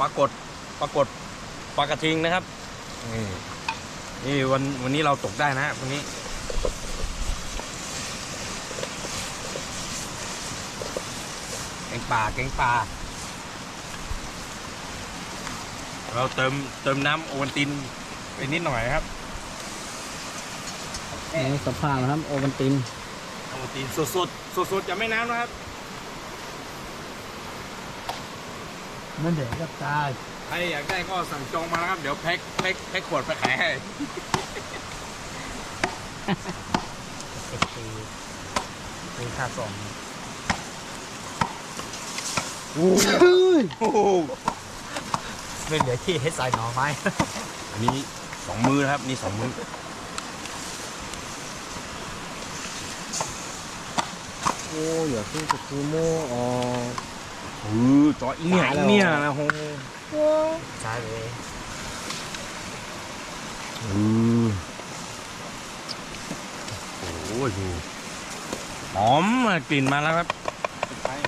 ปรากฏปรากฏปลากระทิงนะครับนี่นี่วันวันนี้เราตกได้นะวันนี้ แกงป่าแกงป่า เราเติมเติมน้ำโอวัลตินไปนิดหน่อยครับนี่สภาพนะครับ โอวันตินโอวัลตินสดสดสดสดๆจะไม่น้ำนะครับ นั่นเด็กกับตาใครอยากได้ก็สั่งจองมานะครับ เดี๋ยวแพ็คแพ็คแพ็คขวดไปขายให้เป็นค่าส่งโอ้โหไม่เหลือที่ให้ใส่หน่อไม้อันนี้สองมือนะครับ นี่สองมือโอ้อย่าขึ้นกับกูโมอ๋อ เออจออีเนี่ยอีเนี่ยนะโหใช่เลยเออโอ้ยดูหอมอะกลิ่นมาแล้วครับ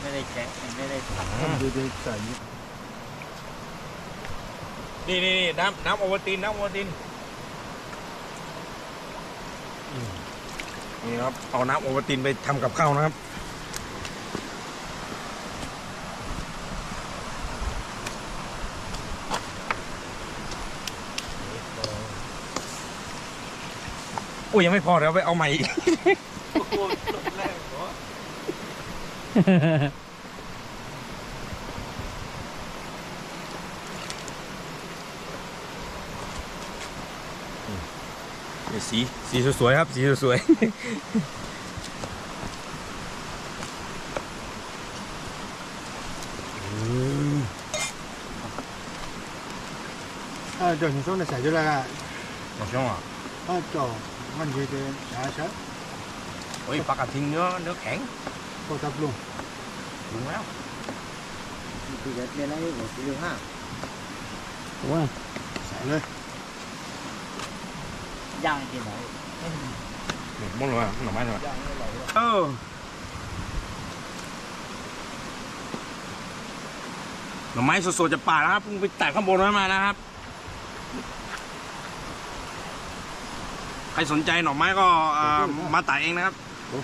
ไม่ได้แกะไม่ได้อืมดูดูใส่นี่นี่นี่น้ำน้ำโอวัลตินน้ำโอวัลตินอืมนี่ครับเอาน้ำโอวัลตินไปทำกับข้าวนะครับ โอ้ยยังไม่พอเดี๋ยวไปเอาใหม่อีก นี่สีสีสวยๆครับ สีสวยๆอืม 啊，叫你说那晒出来啊， หมอช่องอ่ะ 啊叫 มันอยู่แต่หาชัดโอ้ยปลากระทิงเนื้อเนื้อแข็งก็ทับลุงลุงแล้วคือแบบเนี่ยนะนี่ผมซื้อห้าว่าใส่เลยย่างกินไหนมองลงมาหน่อไม้หน่อยเออหน่อไม้สดๆจะป่านะครับเพุ่งไปแตัข้างบนมานะครับ รสนใจหน่อไม้ก็เอ่อมาตัดเองนะครับโอ้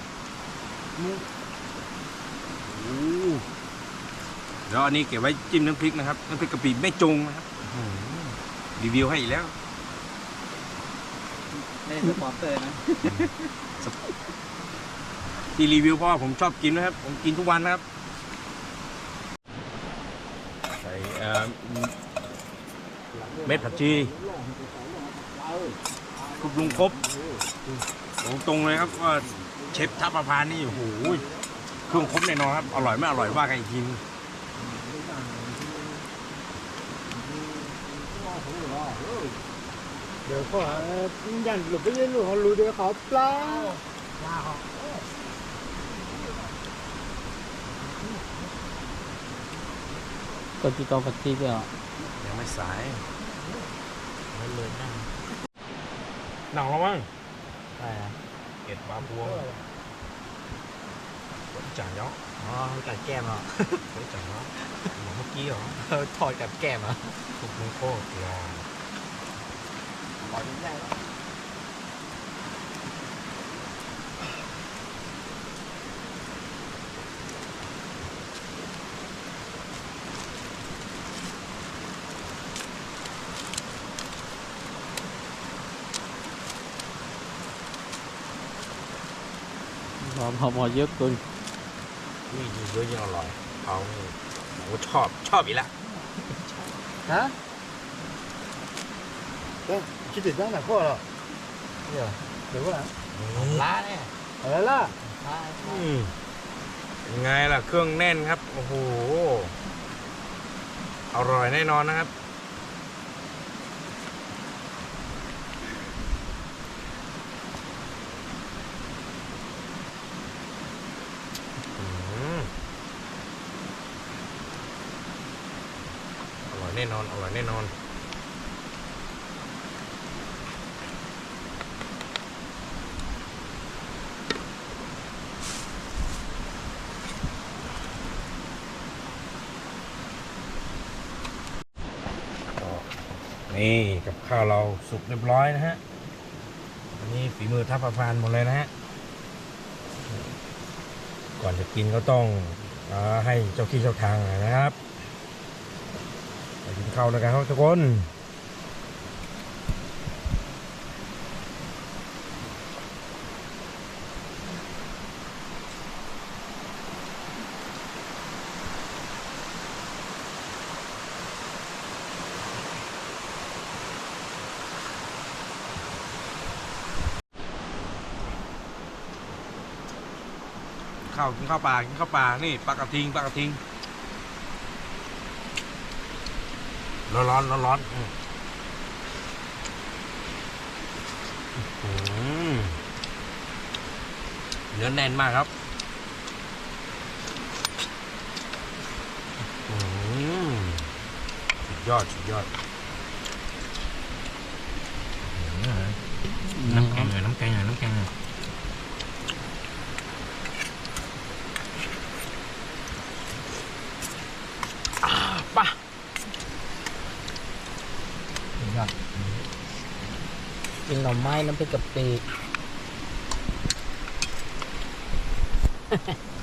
เดี๋ยวอันนี้เก็บไว้จิ้มน้ำพริกนะครับน้ำพริกกะปิแม่จงนะครับอื้อหือรีวิวให้อีกแล้วไม่ได้สปอนเซอร์นะที่รีวิวเพราะว่าผมชอบกินนะครับ ผมกินทุกวันนะครับใส่เอ่อเม็ดผักชี คุบลุงครบบอกตรงเลยครับว่าเชฟทัพประพานนี่โอ้โหเครื่องครบแน่นอนครับ อร่อยไม่อร่อยว่ากันอีกทีนึงเดี๋ยวเขาหายันหลุดไปยันหลุดเขารู้เดี๋ยวเขาปลาก็ที่ตัวผัดซีก็ยังไม่สายไม่เลยนะ หนังแล้วมั้งใช่อะเอ็ดปลาพวงจ่างเนาะอ๋อกัดแก้มอะเฮ้ยจ่างเนาะหนังเมื่อกี้เหรอเออทอดกับแก้มอะคุบลุงโคตรรอขอดูได้ อพอพอเยอะเกินนี่ยิ่งเยอะยิ่งอร่อยเอานี่โอ้ชอบชอบอีกละฮะเอ้ยคิดถึงด้านไหนก็อเหรอเดี๋ยวเดี๋ยว่าร้านเนี่ยอะไรล่ะอืมยังไงล่ะ เครื่องแน่นครับ โอ้โห อร่อยแน่นอนนะครับ น่นอน อร่อยแน่นอน นี่กับข้าวเราสุกเรียบร้อยนะฮะ อันนี้ฝีมือทัพประพานหมดเลยนะฮะ ก่อนจะกินก็ต้องอให้เจ้าที่เจ้าทางนะครับ ไปกินข้าวด้วยกันครับทุกคนข้าวกินข้าวปลากินข้าวปลานี่ปลากระทิงปลากระทิง ร้อนร้อนร้อนร้อนๆอืมอื้อหือเนื้อแน่นมากครับอื้อหือสุดยอดสุดยอดอื้อหือน้ำแกงหน่อยน้ำแกงหน่อยน้ำแกงหน่อย ปะ กินหน่อไม้น้ำพริกกะปิ